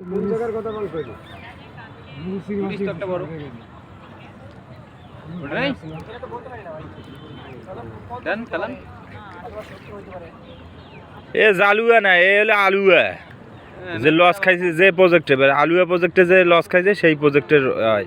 কোন জায়গার কথা বড়। এ জালুয়া না এ হলো আলুয়া। যে লস খাইছে যে প্রজেক্টে আলুয়া প্রজেক্টে যে লস খাইছে সেই প্রজেক্টের হয়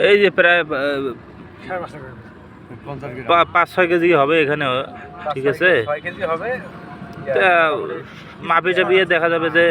এই যে প্রায় পাঁচ ছয় কেজি হবে এখানে ঠিক আছে? মাপি চাপিয়ে দেখা যাবে যে